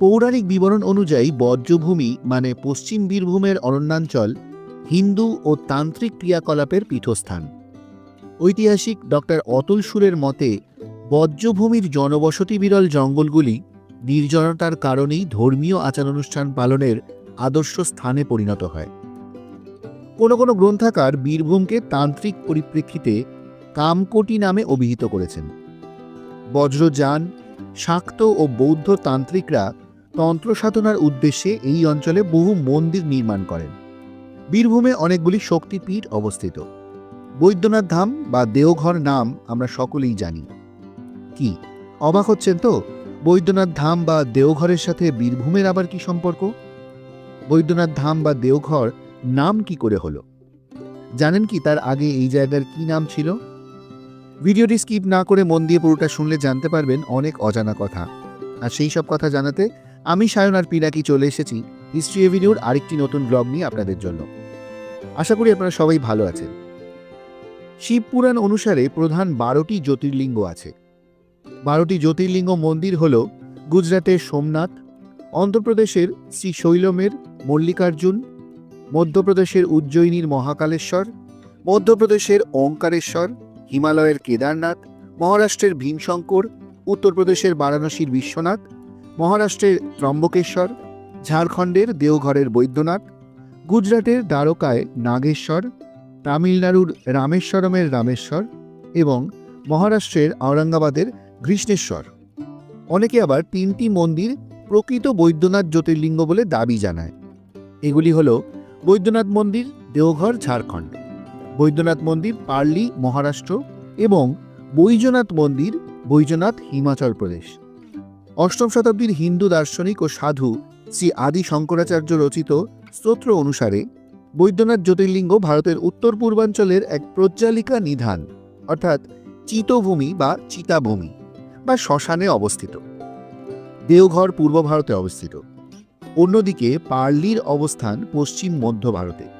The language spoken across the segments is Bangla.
পৌরাণিক বিবরণ অনুযায়ী বজ্রভূমি মানে পশ্চিম বীরভূমের অরণ্যাঞ্চল, হিন্দু ও তান্ত্রিক ক্রিয়াকলাপের পীঠস্থান। ঐতিহাসিক ডক্টর অতুল সুরের মতে, বজ্রভূমির জনবসতি বিরল জঙ্গলগুলি নির্জনতার কারণেই ধর্মীয় আচার অনুষ্ঠান পালনের আদর্শ স্থানে পরিণত হয়। কোনো কোনো গ্রন্থাকার বীরভূমকে তান্ত্রিক পরিপ্রেক্ষিতে কামকোটি নামে অভিহিত করেছেন। বজ্রযান শাক্ত ও বৌদ্ধ তান্ত্রিকরা তন্ত্র সাধনার উদ্দেশ্যে এই অঞ্চলে বহু মন্দির নির্মাণ করেন। বীরভূমে অনেকগুলি শক্তিপীঠ অবস্থিত। বৈদ্যনাথ ধাম বা দেওঘর নাম আমরা সকলেই জানি। কি, অবাক হচ্ছেন তো? বৈদ্যনাথ ধাম বা দেওঘরের সাথে বীরভূমের আবার কি সম্পর্ক? বৈদ্যনাথ ধাম বা দেওঘর নাম কি করে হলো? জানেন কি তার আগে এই জায়গার কি নাম ছিল? ভিডিওটি স্কিপ না করে মন দিয়ে পুরোটা শুনলে জানতে পারবেন অনেক অজানা কথা। আর সেই সব কথা জানাতে আমি সায়ন আর পিনাকি চলে এসেছি হিস্ট্রি এভিনিউর আরেকটি নতুন ব্লগ নিয়ে আপনাদের জন্য। আশা করি আপনারা সবাই ভালো আছেন। শিব পুরাণ অনুসারে প্রধান বারোটি জ্যোতির্লিঙ্গ আছে। বারোটি জ্যোতির্লিঙ্গ মন্দির হল গুজরাটের সোমনাথ, অন্ধ্রপ্রদেশের শ্রী শৈলমের মল্লিকার্জুন, মধ্যপ্রদেশের উজ্জয়িনীর মহাকালেশ্বর, মধ্যপ্রদেশের ওঙ্কারেশ্বর হিমালয়ের কেদারনাথ, মহারাষ্ট্রের ভীমশঙ্কর, উত্তরপ্রদেশের বারাণসীর বিশ্বনাথ, মহারাষ্ট্রের ত্রম্বকেশ্বর, ঝাড়খণ্ডের দেওঘরের বৈদ্যনাথ, গুজরাটের দ্বারকায় নাগেশ্বর, তামিলনাড়ুর রামেশ্বরমের রামেশ্বর এবং মহারাষ্ট্রের ঔরঙ্গাবাদের কৃষ্ণেশ্বর অনেকে আবার তিনটি মন্দির প্রকৃত বৈদ্যনাথ জ্যোতির্লিঙ্গ বলে দাবি জানায়। এগুলি হল বৈদ্যনাথ মন্দির, দেওঘর, ঝাড়খণ্ড। বৈদ্যনাথ মন্দির, পার্লি, মহারাষ্ট্র এবং বৈজনাথ মন্দির, বৈজনাথ হিমাচল প্রদেশ। অষ্টম শতাব্দীর হিন্দু দার্শনিক ও সাধু শ্রী আদি শঙ্করাচার্য রচিত স্তোত্র অনুসারে বৈদ্যনাথ জ্যোতির্লিঙ্গ ভারতের উত্তর পূর্বাঞ্চলের এক প্রজ্জালিকা নিধান, অর্থাৎ চিতভূমি বা চিতাভূমি বা শ্মশানে অবস্থিত। দেওঘর পূর্ব ভারতে অবস্থিত। অন্যদিকে পার্লির অবস্থান পশ্চিম মধ্য ভারতে।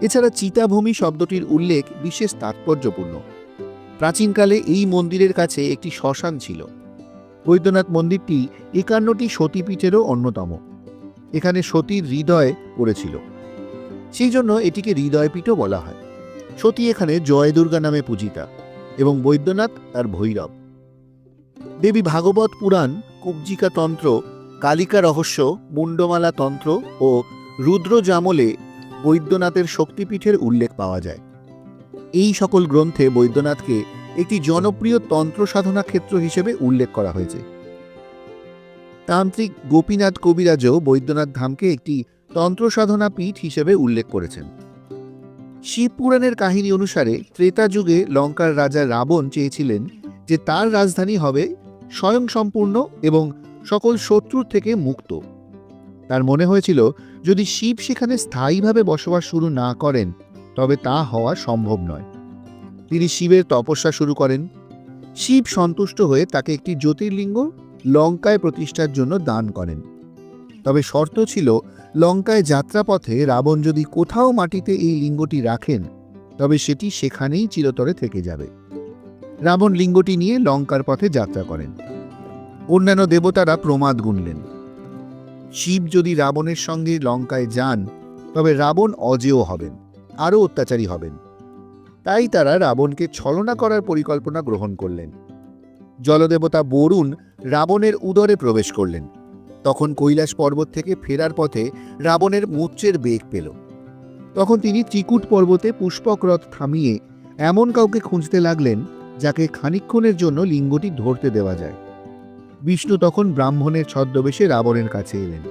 এছাড়া চিতাভূমি শব্দটির উল্লেখ বিশেষ তাৎপর্যপূর্ণ। প্রাচীনকালে এই মন্দিরের কাছে একটি শ্মশান ছিল। বৈদ্যনাথ মন্দিরটি একান্নটি সতীপীঠেরও অন্যতম। এখানে সতীর হৃদয় পড়েছিল। সেই জন্য এটিকে হৃদয়পীঠও বলা হয়। সতী এখানে জয় দুর্গা নামে পূজিতা এবং বৈদ্যনাথ তার ভৈরব। দেবী ভাগবত পুরাণ, কুব্জিকা তন্ত্র, কালিকা রহস্য মুন্ডমালা তন্ত্র ও রুদ্র জামলে বৈদ্যনাথের শক্তিপীঠের উল্লেখ পাওয়া যায়। এই সকল গ্রন্থে বৈদ্যনাথকে একটি জনপ্রিয় তন্ত্র সাধনা ক্ষেত্র হিসেবে উল্লেখ করা হয়েছে। তান্ত্রিক গোপীনাথ কবিরাজও বৈদ্যনাথ ধামকে একটি তন্ত্র সাধনা পীঠ হিসেবে উল্লেখ করেছেন। শিব পুরাণের কাহিনী অনুসারে ত্রেতা যুগে লঙ্কার রাজা রাবণ চেয়েছিলেন যে তার রাজধানী হবে স্বয়ংসম্পূর্ণ এবং সকল শত্রুর থেকে মুক্ত। তার মনে হয়েছিল যদি শিব সেখানে স্থায়ীভাবে বসবাস শুরু না করেন, তবে তা হওয়া সম্ভব নয়। তিনি শিবের তপস্যা শুরু করেন। শিব সন্তুষ্ট হয়ে তাকে একটি জ্যোতির্লিঙ্গ লঙ্কায় প্রতিষ্ঠার জন্য দান করেন। তবে শর্ত ছিল, লঙ্কায় যাত্রাপথে রাবণ যদি কোথাও মাটিতে এই লিঙ্গটি রাখেন, তবে সেটি সেখানেই চিরতরে থেকে যাবে। রাবণ লিঙ্গটি নিয়ে লঙ্কার পথে যাত্রা করেন। অন্যান্য দেবতারা প্রমাদ গুনলেন। শিব যদি রাবণের সঙ্গে লঙ্কায় যান, তবে রাবণ অজেয় হবেন, আরও অত্যাচারী হবেন। তাই তারা রাবণকে ছলনা করার পরিকল্পনা গ্রহণ করলেন। জলদেবতা বরুণ রাবণের উদরে প্রবেশ করলেন। তখন কৈলাস পর্বত থেকে ফেরার পথে রাবণের মূর্চের বেগ পেল। তখন তিনি চিকুট পর্বতে পুষ্পক রথ থামিয়ে এমন কাউকে খুঁজতে লাগলেন, যাকে খানিক্ষণের জন্য লিঙ্গটি ধরতে দেওয়া যায়। বিষ্ণু তখন ব্রাহ্মণের ছদ্মবেশে রাবণের কাছে এলেন।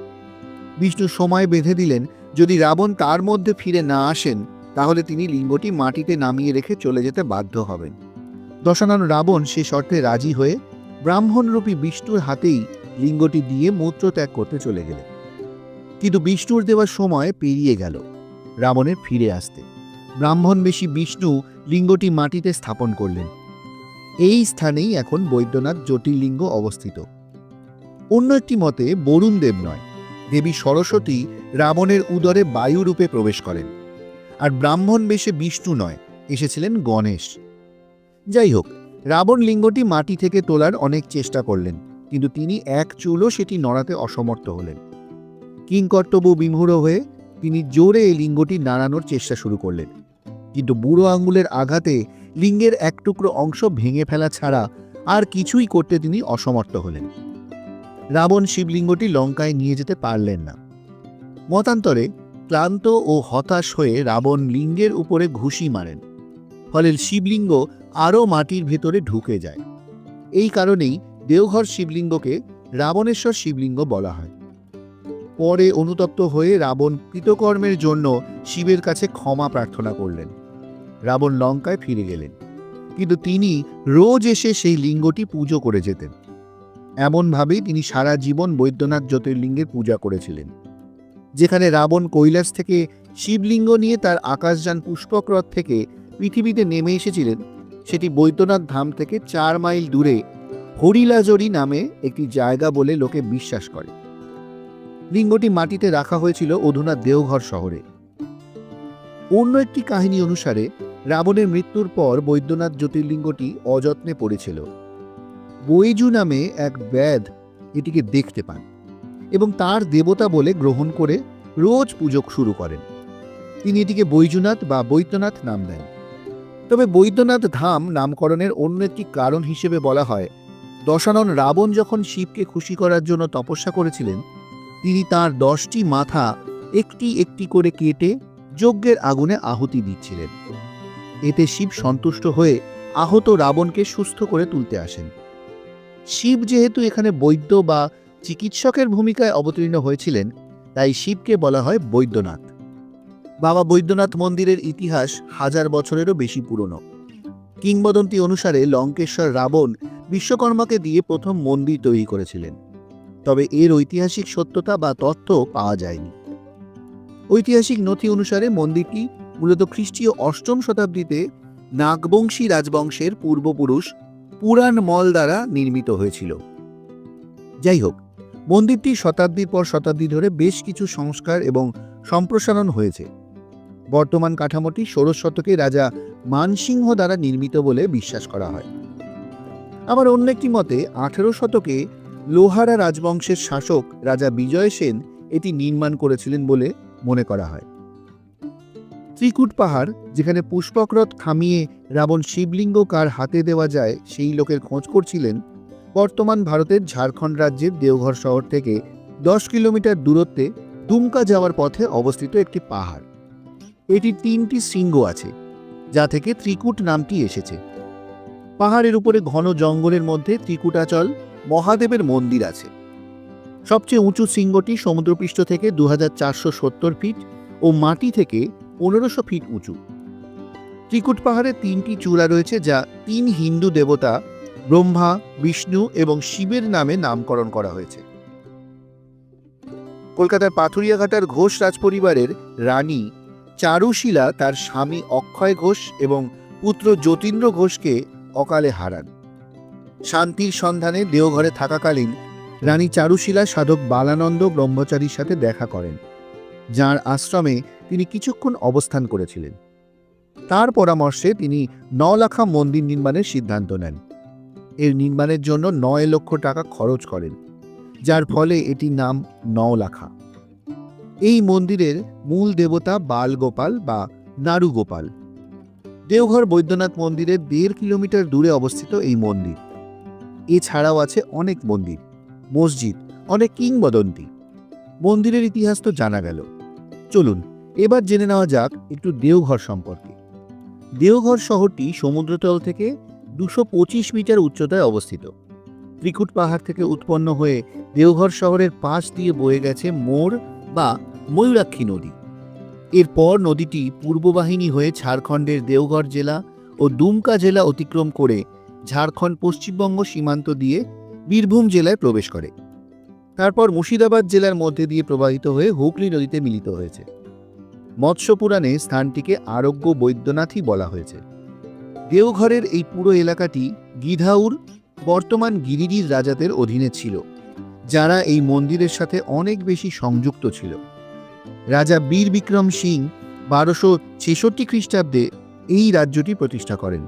বিষ্ণু সময় বেঁধে দিলেন, যদি রাবণ তার মধ্যে ফিরে না আসেন, তাহলে তিনি লিঙ্গটি মাটিতে নামিয়ে রেখে চলে যেতে বাধ্য হবেন। দশানন রাবণ সে শর্তে রাজি হয়ে ব্রাহ্মণরূপী বিষ্ণুর হাতেই লিঙ্গটি দিয়ে মূত্র ত্যাগ করতে চলে গেলেন। কিন্তু বিষ্ণুর দেওয়ার সময় পেরিয়ে গেল, রাবণের ফিরে আসতে। ব্রাহ্মণবেশী বিষ্ণু লিঙ্গটি মাটিতে স্থাপন করলেন। এই স্থানেই এখন বৈদ্যনাথ জ্যোতির্লিঙ্গ অবস্থিত। অন্য একটি মতে, বরুণ দেব নয়। দেবী সরস্বতী রাবণের উদরে বায়ু রূপে প্রবেশ করেন। আর ব্রাহ্মণ বেশে বিষ্ণু নয়, এসেছিলেন গণেশ। যাই হোক, রাবণ লিঙ্গটি মাটি থেকে তোলার অনেক চেষ্টা করলেন, কিন্তু তিনি এক চুলও সেটি নড়াতে অসমর্থ হলেন। কিংকর্তব্য বিমূঢ় হয়ে তিনি জোরে এই লিঙ্গটি নাড়ানোর চেষ্টা শুরু করলেন। কিন্তু বুড়ো আঙ্গুলের আঘাতে লিঙ্গের এক টুকরো অংশ ভেঙে ফেলা ছাড়া আর কিছুই করতে তিনি অসমর্থ হলেন। রাবণ শিবলিঙ্গটি লঙ্কায় নিয়ে যেতে পারলেন না। মতান্তরে ক্লান্ত ও হতাশ হয়ে রাবণ লিঙ্গের উপরে ঘুষি মারেন, ফলে শিবলিঙ্গ আরও মাটির ভেতরে ঢুকে যায়। এই কারণেই দেওঘর শিবলিঙ্গকে রাবণেশ্বর শিবলিঙ্গ বলা হয়। পরে অনুতপ্ত হয়ে রাবণ কৃতকর্মের জন্য শিবের কাছে ক্ষমা প্রার্থনা করলেন। রাবণ লঙ্কায় ফিরে গেলেন। কিন্তু তিনি রোজ এসে সেই লিঙ্গটি পুজো করে যেতেন। এমনভাবেই তিনি সারা জীবন বৈদ্যনাথ জ্যোতির্লিঙ্গের পূজা করেছিলেন। যেখানে রাবণ কৈলাস থেকে শিবলিঙ্গ নিয়ে তার আকাশযান পুষ্পক রথ থেকে পৃথিবীতে নেমে এসেছিলেন, সেটি বৈদ্যনাথ ধাম থেকে চার মাইল দূরে হরিলাজরি নামে একটি জায়গা বলে লোকে বিশ্বাস করে। লিঙ্গটি মাটিতে রাখা হয়েছিল অধুনা দেওঘর শহরে। অন্য একটি কাহিনী অনুসারে রাবণের মৃত্যুর পর বৈদ্যনাথ জ্যোতির্লিঙ্গটি অযত্নে পড়েছিল। বৈজু নামে এক ব্যাধ এটিকে দেখতে পান এবং তার দেবতা বলে গ্রহণ করে রোজ পুজো শুরু করেন। তিনি এটিকে বৈজুনাথ বা বৈদ্যনাথ নাম দেন। তবে বৈদ্যনাথ ধাম নামকরণের অন্য একটি কারণ হিসেবে বলা হয়, দশানন রাবণ যখন শিবকে খুশি করার জন্য তপস্যা করেছিলেন, তিনি তার দশটি মাথা একটি একটি করে কেটে যজ্ঞের আগুনে আহুতি দিচ্ছিলেন। এতে শিব সন্তুষ্ট হয়ে আহত রাবণকে সুস্থ করে তুলতে আসেন। শিব যেহেতু এখানে বৈদ্য বা চিকিৎসকের ভূমিকায় অবতীর্ণ হয়েছিলেন, তাই শিবকে বলা হয় বৈদ্যনাথ। বাবা বৈদ্যনাথ মন্দিরের ইতিহাস হাজার বছরেরও বেশি পুরনো। কিংবদন্তি অনুসারে লঙ্কেশ্বর রাবণ বিশ্বকর্মাকে দিয়ে প্রথম মন্দির তৈরি করেছিলেন। তবে এর ঐতিহাসিক সত্যতা বা তথ্য পাওয়া যায়নি। ঐতিহাসিক নথি অনুসারে মন্দিরটি মূলত খ্রিস্টীয় অষ্টম শতাব্দীতে নাগবংশী রাজবংশের পূর্বপুরুষ পুরাণ মল দ্বারা নির্মিত হয়েছিল। যাই হোক, মন্দিরটি শতাব্দীর পর শতাব্দী ধরে বেশ কিছু সংস্কার এবং সম্প্রসারণ হয়েছে। বর্তমান কাঠামোটি ষোড়শ শতকে রাজা মানসিংহ দ্বারা নির্মিত বলে বিশ্বাস করা হয়। আবার অন্য একটি মতে, আঠেরো শতকে লোহারা রাজবংশের শাসক রাজা বিজয় সেন এটি নির্মাণ করেছিলেন বলে মনে করা হয়। ত্রিকুট পাহাড়, যেখানে পুষ্পকরথ খামিয়ে রাবণ শিবলিঙ্গ কার হাতে দেওয়া যায় সেই লোকের খোঁজ করছিলেন বর্তমান ভারতের ঝাড়খণ্ড রাজ্যের দেওঘর শহর থেকে দশ কিলোমিটার দূরত্বে দুমকা যাওয়ার পথে অবস্থিত একটি পাহাড়। এটির তিনটি শৃঙ্গ আছে, যা থেকে ত্রিকুট নামটি এসেছে। পাহাড়ের উপরে ঘন জঙ্গলের মধ্যে ত্রিকুটাচল মহাদেবের মন্দির আছে। সবচেয়ে উঁচু শৃঙ্গটি সমুদ্রপৃষ্ঠ থেকে দু হাজার চারশো সত্তর ফিট ও মাটি থেকে পনেরোশো ফিট উঁচু। ত্রিকুট পাহাড়ে তিনটি চূড়া রয়েছে যা তিন হিন্দু দেবতা ব্রহ্মা, বিষ্ণু এবং শিবের নামে নামকরণ করা হয়েছে। কলকাতার পাথুরিয়াঘাটার ঘোষ রাজপরিবারের রানী চারুশীলা তার স্বামী অক্ষয় ঘোষ এবং পুত্র যতীন্দ্র ঘোষকে অকালে হারান। শান্তির সন্ধানে দেওঘরে থাকাকালীন রানী চারুশীলা সাধক বালানন্দ ব্রহ্মচারীর সাথে দেখা করেন, যার আশ্রমে তিনি কিছুক্ষণ অবস্থান করেছিলেন। তার পরামর্শে তিনি নলাখা মন্দির নির্মাণের সিদ্ধান্ত নেন। এর নির্মাণের জন্য নয় লক্ষ টাকা খরচ করেন, যার ফলে এটির নাম নওলাখা। এই মন্দিরের মূল দেবতা বালগোপাল বা নারুগোপাল। দেওঘর বৈদ্যনাথ মন্দিরের দেড় কিলোমিটার দূরে অবস্থিত এই মন্দির। এছাড়াও আছে অনেক মন্দির, মসজিদ, অনেক কিংবদন্তি। মন্দিরের ইতিহাস তো জানা গেল। চলুন এবার জেনে নেওয়া যাক একটু দেওঘর সম্পর্কে। দেওঘর শহরটি সমুদ্রতল থেকে দুশো মিটার উচ্চতায় অবস্থিত। ত্রিকুট পাহাড় থেকে উৎপন্ন হয়ে দেওঘর শহরের পাশ দিয়ে বয়ে গেছে মোর বা ময়ূরাক্ষী নদী। এরপর নদীটি পূর্ববাহিনী হয়ে ঝাড়খণ্ডের দেওঘর জেলা ও দুমকা জেলা অতিক্রম করে ঝাড়খণ্ড পশ্চিমবঙ্গ সীমান্ত দিয়ে বীরভূম জেলায় প্রবেশ করে। তারপর মুর্শিদাবাদ জেলার মধ্যে দিয়ে প্রবাহিত হয়ে হুগলি নদীতে মিলিত হয়েছে। মৎস্য পুরাণে স্থানটিকে আরোগ্য বৈদ্যনাথই বলা হয়েছে। দেওঘরের এই পুরো এলাকাটি গিধাউর, বর্তমান গিরিডির রাজাদের অধীনে ছিল, যারা এই মন্দিরের সাথে অনেক বেশি সংযুক্ত ছিল। রাজা বীর বিক্রম সিং বারোশো ছেষট্টি খ্রিস্টাব্দে এই রাজ্যটি প্রতিষ্ঠা করেন।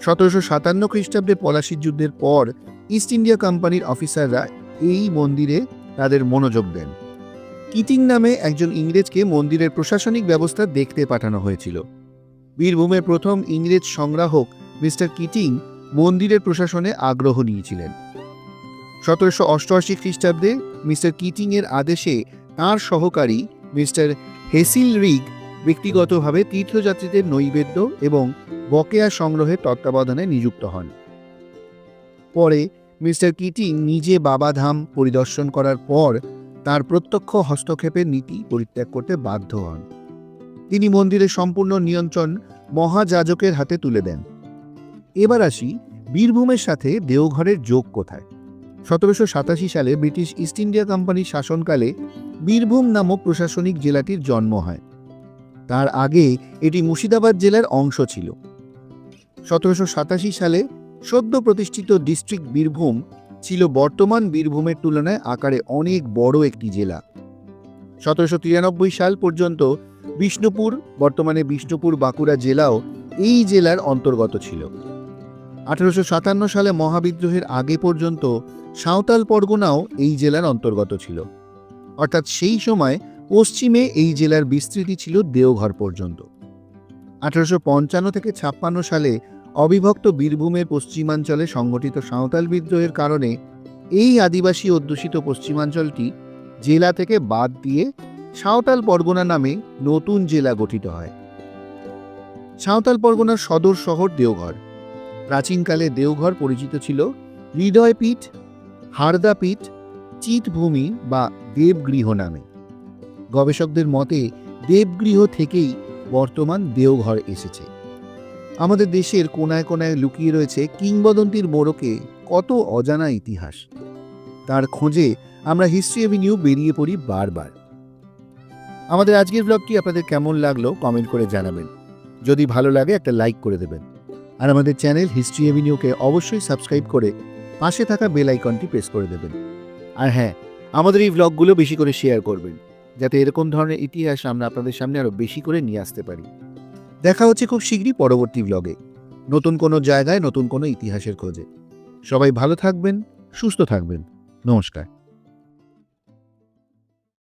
সতেরোশো সাতান্ন খ্রিস্টাব্দে পলাশির যুদ্ধের পর ইস্ট ইন্ডিয়া কোম্পানির অফিসাররা এই মন্দিরে তাদের মনোযোগ দেন। কিটিং নামে একজন ইংরেজকে মন্দিরের প্রশাসনিক ব্যবস্থা দেখতে পাঠানো হয়েছিল। বীরভূমের প্রথম ইংরেজ সংগ্রাহক মিস্টার কিটিং মন্দিরের প্রশাসনে আগ্রহ নিয়েছিলেন। সতেরোশো অষ্টআশি খ্রিস্টাব্দে মিস্টার কিটিংয়ের আদেশে তাঁর সহকারী মিস্টার হেসিল রিগ ব্যক্তিগতভাবে তীর্থযাত্রীদের নৈবেদ্য এবং বকেয়া সংগ্রহের তত্ত্বাবধানে নিযুক্ত হন। পরে মিস্টার কিটিং নিজে বাবাধাম পরিদর্শন করার পর তার প্রত্যক্ষ হস্তক্ষেপের নীতি পরিত্যাগ করতে বাধ্য হন। তিনি মন্দিরের সম্পূর্ণ নিয়ন্ত্রণ মহাযাজকের হাতে তুলে দেন। এবার আসি বীরভূমের সাথে দেওঘরের যোগ কোথায়? সতেরোশো সাতাশি সালে ব্রিটিশ ইস্ট ইন্ডিয়া কোম্পানির শাসনকালে বীরভূম নামক প্রশাসনিক জেলাটির জন্ম হয়। তার আগে এটি মুর্শিদাবাদ জেলার অংশ ছিল। সতেরোশো সাতাশি সালে সদ্য প্রতিষ্ঠিত ডিস্ট্রিক্ট বীরভূম ছিল বর্তমান বীরভূমের তুলনায় আকারে অনেক বড় একটি জেলা। সতেরোশো তিরানব্বই সাল পর্যন্ত বিষ্ণুপুর, বর্তমানে বিষ্ণুপুর বাঁকুড়া জেলাও এই জেলার অন্তর্গত ছিল। আঠারোশো সাতান্ন সালে মহাবিদ্রোহের আগে পর্যন্ত সাঁওতাল পরগনাও এই জেলার অন্তর্গত ছিল। অর্থাৎ সেই সময় পশ্চিমে এই জেলার বিস্তৃতি ছিল দেওঘর পর্যন্ত। আঠারোশো পঞ্চান্ন থেকে ছাপ্পান্ন সালে অবিভক্ত বীরভূমের পশ্চিমাঞ্চলে সংগঠিত সাঁওতাল বিদ্রোহের কারণে এই আদিবাসী অধ্যুষিত পশ্চিমাঞ্চলটি জেলা থেকে বাদ দিয়ে সাঁওতাল পরগনা নামে নতুন জেলা গঠিত হয়। সাঁওতাল পরগনার সদর শহর দেওঘর। প্রাচীনকালে দেওঘর পরিচিত ছিল হৃদয়পীঠ, হারদাপীঠ, চিতভূমি বা দেবগৃহ নামে। গবেষকদের মতে দেবগৃহ থেকেই বর্তমান দেওঘর এসেছে। আমাদের দেশের কোনায় কোনায় লুকিয়ে রয়েছে কিংবদন্তির মোড়কে কত অজানা ইতিহাস। তার খোঁজে আমরা হিস্ট্রি এভিনিউ বেরিয়ে পড়ি বারবার। আমাদের আজকের ব্লগটি আপনাদের কেমন লাগল কমেন্ট করে জানাবেন। যদি ভালো লাগে একটা লাইক করে দেবেন। আর আমাদের চ্যানেল হিস্ট্রি এভিনিউকে অবশ্যই সাবস্ক্রাইব করে পাশে থাকা বেল আইকনটি প্রেস করে দেবেন। আর হ্যাঁ আমাদের এই ব্লগগুলো বেশি করে শেয়ার করবেন। যাতে এরকম ধরনের ইতিহাস আমরা আপনাদের সামনে আরও বেশি করে নিয়ে আসতে পারি। দেখা হচ্ছে খুব শীঘ্রই পরবর্তী ব্লগে নতুন কোনো জায়গায়, নতুন কোনো ইতিহাসের খোঁজে। সবাই ভালো থাকবেন, সুস্থ থাকবেন। নমস্কার।